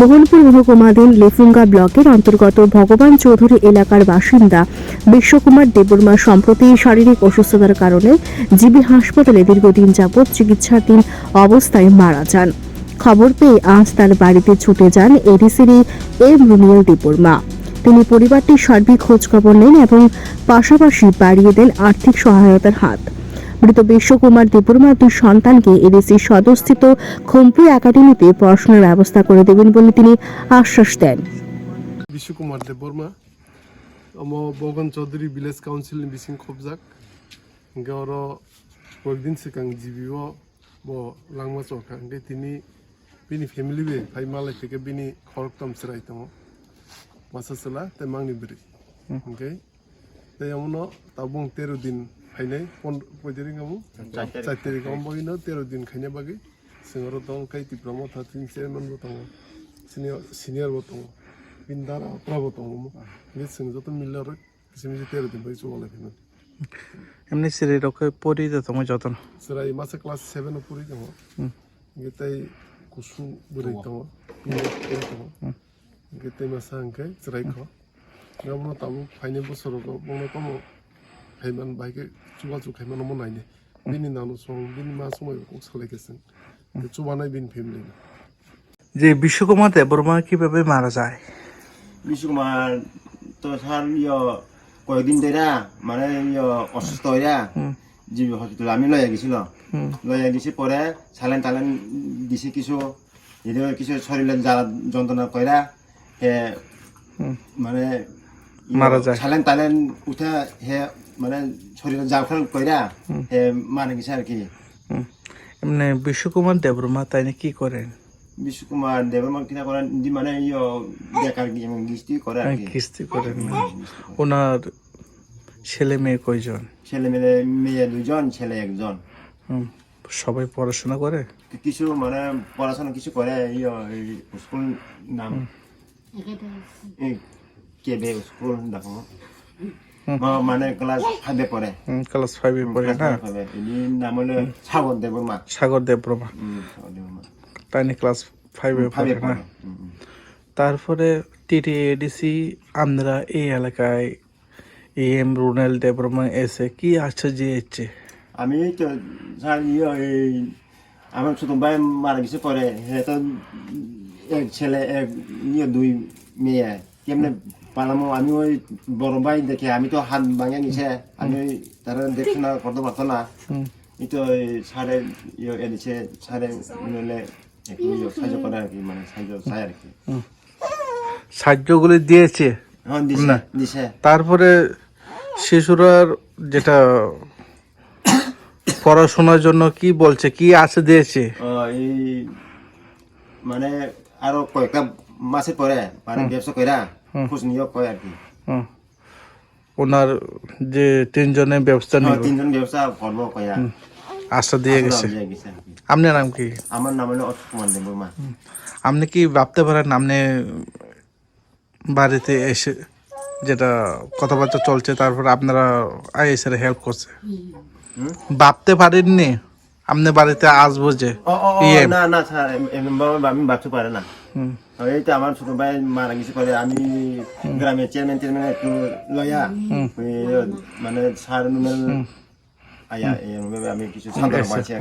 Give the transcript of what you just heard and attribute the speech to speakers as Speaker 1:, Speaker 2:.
Speaker 1: মোহনপুর মহকুমাধীন লেফুঙ্গা ব্লকের অন্তর্গত ভগবান চৌধুরী এলাকার বাসিন্দা বিশ্বকুমার দেববর্মা সম্প্রতি শারীরিক অসুস্থতার কারণে জিবি হাসপাতালে দীর্ঘদিন যাবৎ চিকিৎসাধীন অবস্থায় মারা যান। খবর পেয়ে আজ তার বাড়িতে ছুটে যান এডিসির এম রুমিয়াল দেববর্মা। তিনি পরিবারটির সার্বিক খোঁজখবর নেন এবং পাশাপাশি বাড়িয়ে দেন আর্থিক সহায়তার হাত। মৃত বিশ্বকুমার দেববর্মার দুই সন্তানকে এডিসি সদরস্থিত খুমপি একাডেমিতে পড়াশোনার ব্যবস্থা করে দেবেন বলে তিনি আশ্বাস দেন।
Speaker 2: বিশ্বকুমার দেবর্মা আমার বগন চৌধুরী ভিলেজ কাউন্সিল বিসিং খবজাক গর কয়েকদিন সিকাং জিবিও ব লাংমা চৌকাং তিনি বিনি ফ্যামিলি বে ভাই মালাই থেকে বিনি খরকতাম সেরাইতাম মাসা সেলা তাই মাংনি বেরি ওকে তাই এমন তাবং তেরো দিন ফাইনাই পঁয়তারিখ আমু চার তারিখ আম বই না তেরো দিন খাইনে বাকি সিঙ্গর দম খাই তীব্র মথা তিন চেয়ারম্যান বতঙ্গ সিনিয়র সিনিয়র বতঙ্গ বিন্দার অপরা বতঙ্গ সিং যত মিল্লার কিসিমিসি তেরো দিন পাই চলে ফিনা
Speaker 3: এমনি সিরে রকে পড়ি দে তোমার যতন
Speaker 2: সেরা এই মাসে ক্লাস সেভেন পড়ি দেবো গেতাই কুসু বুড়ি দেবো গেতাই মাসে আঙ্কে সেরাই খাওয়া আমরা তাবু বছর কম कम फाइमान बाइके चुबा चुखायमान मो नायने बिनि नानो सं बिनि मा समय कक सालायगासिनो चुबानाय बिनि फेमिलि
Speaker 3: যে বিশ্বকুমার দেববর্মা কিভাবে মারা যায়
Speaker 4: বিশ্বকুমার তো স্যার ইয় কয়েকদিন ধরে মানে ইয় অসুস্থ হইয়া জিবি হসপিটাল আমি লইয়া গেছিল লইয়া গেছি পরে স্যালাইন টালাইন দিছি কিছু এদিকে কিছু শরীরে জ্বালা যন্ত্রণা কইরা হে মানে
Speaker 3: মারা যায়।
Speaker 4: উঠা হে মানে শরীরে জাফল কইরা হে মারা গেছে আর কি।
Speaker 3: এমনি বিশ্বকুমার দেববর্মা তাই না কি করেন?
Speaker 4: বিশ্বকুমার দেবর্মা কিনা করেন মানে ইয় করে আর কি।
Speaker 3: কিস্তি করেন ওনার ছেলে মেয়ে কয়জন?
Speaker 4: ছেলে মেয়ে মেয়ে দুজন ছেলে একজন।
Speaker 3: হুম। সবাই পড়াশোনা করে?
Speaker 4: কিছু মানে পড়াশোনা কিছু করে স্কুল নাম এই কেবে স্কুল দেখো। মানে ক্লাস ফাইভে পড়ে
Speaker 3: ক্লাস ফাইভে পড়ে না?
Speaker 4: এর নাম হলো সাগর
Speaker 3: দেববর্মা
Speaker 4: সাগর দেববর্মা।
Speaker 3: তাই না ক্লাস ফাইভে পড়ে না। তারপরে টিটি এডিসি আমরা এই এলাকায় এম রুনাল দেববর্মা এসে কি আশ্চর্য হচ্ছে?
Speaker 4: আমি তো এই আমার ছোট ভাই মারা গেছে পরে। তো এক ছেলে এক দুই মেয়ে। কেমনে পালামো আমি ওই বড় ভাই দেখে আমি তো হাত ভাঙে নিছে আমি ওই তারা দেখছি না করতে পারতো না। এই তো সাড়ে ইয়ে এনেছে সাড়ে একটু ইয়ে সাহায্য করে আর কি মানে সাহায্য চাই আর কি।
Speaker 3: সাহায্যগুলি দিয়েছে?
Speaker 4: হ্যাঁ
Speaker 3: তারপরে শিশুরার যেটা পড়াশোনার জন্য কি বলছে কি আছে দিয়েছে?
Speaker 4: এই মানে আরও কয়েকটা মাসে পরে মানে ব্যবসা কইরা খোঁজ নিয়োগ করে আর কি।
Speaker 3: হুম। ওনার যে তিনজনের ব্যবস্থা
Speaker 4: হ্যাঁ,
Speaker 3: নিল।
Speaker 4: তিনজন ব্যবসা করব কয়া
Speaker 3: আশা দিয়ে গেছে। আপনার নাম কি?
Speaker 4: আমার নাম হলো অশোক কুমার দেবর্মা
Speaker 3: আপনি কি ভাবতে পারেন আপনি বাড়িতে এসে যেটা কথাবার্তা চলছে তারপর আপনারা আইএসের হেল্প করছে? ভাবতে পারেননি? আপনি বাড়িতে আসব যে। ইয়ে।
Speaker 4: না না স্যার আমি ভাবতে পারে না। এই তো আমার ছোট ভাই মারা গেছে পরে আমি গ্রামের চেয়ারম্যান চেয়ারম্যান একটু লয়া। মানে স্যার আয়া আমি কিছু সান্ত্বনা পাচ্ছি